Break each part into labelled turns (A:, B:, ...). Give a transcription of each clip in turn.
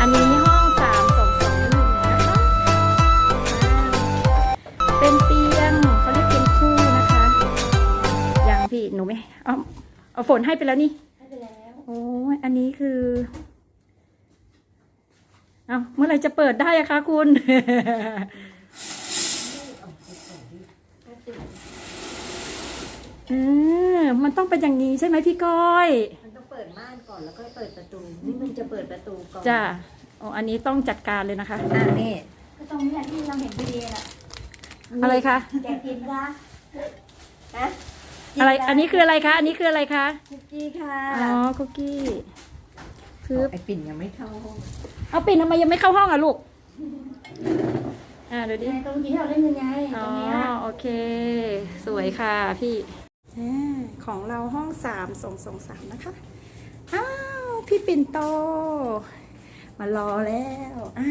A: อันนี้ห้องสามสองสองหนึ่งนะคะ เป็นเตียงเขาเรียกเตียงคู่นะคะยังพี่หนูไม่เอาเอาฝนให้ไปแล้วนี่
B: ให้ไปแล้ว
A: โอ้ยอันนี้คือ เอาเมื่อไรจะเปิดได้อะคะคุณเออมันต้องเป็นอย่างนี้ใช่ไหมพี่ก้อย
B: มัน เปิดม่านก่อนแล้วก็เปิดประตู นี่มันจะเปิดประตูก่อน
A: จ้ะอ๋ออันนี้ต้องจัดการเลยนะคะ
B: อ่านี่
C: ก็ตรงนี้แหละที่เราเห็นวิดีโอน่ะ
A: อะไรคะ
C: แกกินซะ
B: ฮะ
A: อะไร อันนี้คืออะไรคะ อันนี้คืออะไรคะ
B: คุกกี้ค่ะ
A: อ๋อ คุกกี้คือ
B: ไอปิ่นยังไม่เข้าห้อง
A: เอาปิ่นทำไมยังไม่เข้าห้องอะลูก อ่าเดี๋ยวดิ
C: ไงตรงนี้ที่เราเล่นยังไง
A: อ๋
C: ต
A: อ
C: รงเนี้ย
A: โอเค สวยค่ะพี่อ่าของเราห้องสามสองสองสามนะคะอ้าว พี่ปิ่นโต มารอแล้วอ่า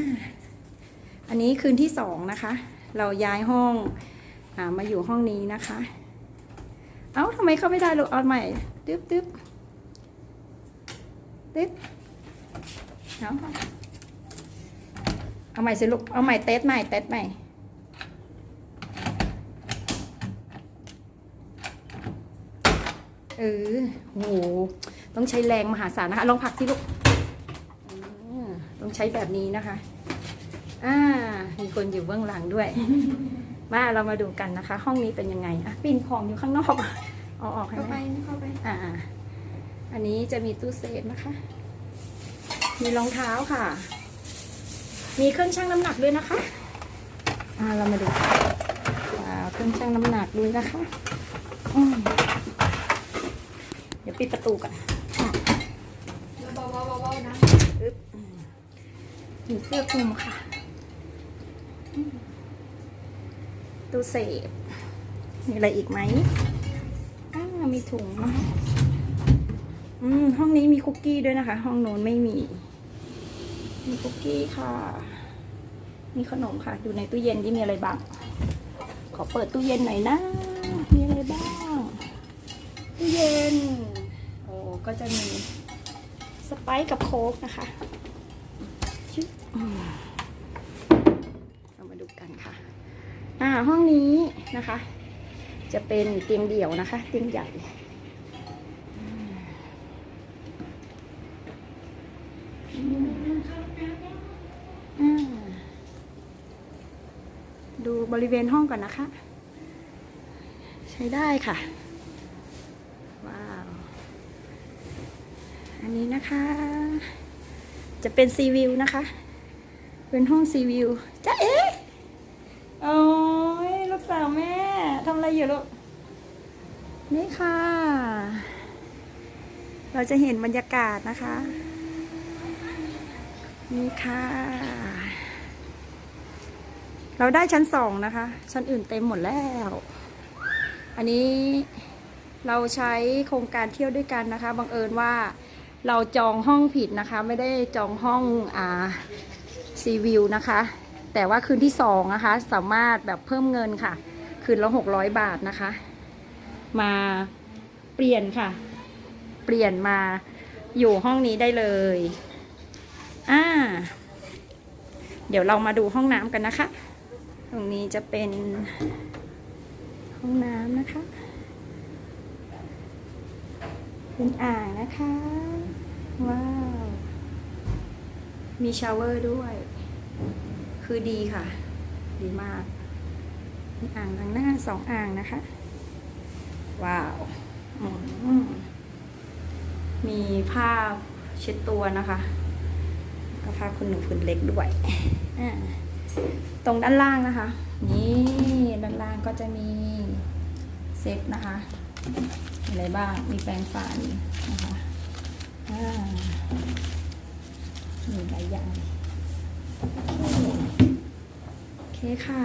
A: อันนี้คืนที่สองนะคะ เราย้ายห้องอามาอยู่ห้องนี้นะคะ เอ้าทำไมเข้าไม่ได้ลูกเอาใหม่ตึ๊บตึ๊บตึ๊บเอาเอาใหม่สิลูก เอาใหม่เตสใหม่เตสใหม่เออโห ต้องใช้แรงมหาศาลนะคะ ลองผลักที่ลูกอืมต้องใช้แบบนี้นะคะอ่ามีคนอยู่เบื้องหลังด้วย มาเรามาดูกันนะคะ ห้องนี้เป็นยังไงอะปีนของอยู่ข้างนอกเอาออกให้
C: เข้า
A: ไห
C: ไป
A: ม
C: เข้าไป
A: อ่าอันนี้จะมีตู้เซฟนะคะ มีรองเท้าค่ะ มีเครื่องชั่งน้ำหนักด้วยนะคะอ่าเรามาดูว้าวเครื่องชั่งน้ำหนักด้วยนะคะอืมเดี๋ยวปิดประตูก่อน
C: เบาๆเบาๆนะ
A: อึ๊บอืมมีเสื้อคลุมค่ะอืมตู้เซฟมีอะไรอีกไหมอ่ามีถุงเนอะอืมห้องนี้มีคุกกี้ด้วยนะคะ ห้องโน้นไม่มี มีคุกกี้ค่ะ มีขนมค่ะดูในตู้เย็นที่มีอะไรบ้าง ขอเปิดตู้เย็นหน่อยนะ มีอะไรบ้าง ตู้เย็น โอ้ ก็จะมีสไปซ์กับโค้กนะคะชึบอืมเรามาดูกันค่ะ อ่าห้องนี้นะคะ จะเป็นเตียงเดี่ยวนะคะ เตียงใหญ่ดูบริเวณห้องก่อนนะคะ ใช้ได้ค่ะ ว้าว อันนี้นะคะ จะเป็นซีวิวนะคะ เป็นห้องซีวิวจ้าเอ๊ะโอ้ยลูกสาวแม่ทำอะไรอยู่ลูก นี่ค่ะ เราจะเห็นบรรยากาศนะคะ นี่ค่ะ เราได้ชั้นสองนะคะ ชั้นอื่นเต็มหมดแล้ว อันนี้เราใช้โครงการเที่ยวด้วยกันนะคะ บังเอิญว่า เราจองห้องผิดนะคะ ไม่ได้จองห้องอ่าซีวิวนะคะ แต่ว่าคืนที่สองนะคะ สามารถแบบเพิ่มเงินค่ะ คืนละหกร้อยบาทนะคะ มาเปลี่ยนค่ะ เปลี่ยนมาอยู่ห้องนี้ได้เลยอ่าเดี๋ยวเรามาดูห้องน้ำกันนะคะ ตรงนี้จะเป็นห้องน้ำนะคะ เป็นอ่างนะคะ ว้าว มีชาวเวอร์ด้วย คือดีค่ะ ดีมาก มีอ่างทางหน้าสองอ่างนะคะ ว้าว มีผ้าเช็ดตัวนะคะก็ผ้าคุณหนูผืนเล็กด้วย ตรงด้านล่างนะคะ นี่ด้านล่างก็จะมีเซ็ตนะคะ อะไรบ้าง มีแปรงฟันนะคะอ่ามีหลายอย่างเคโอเคค่ะ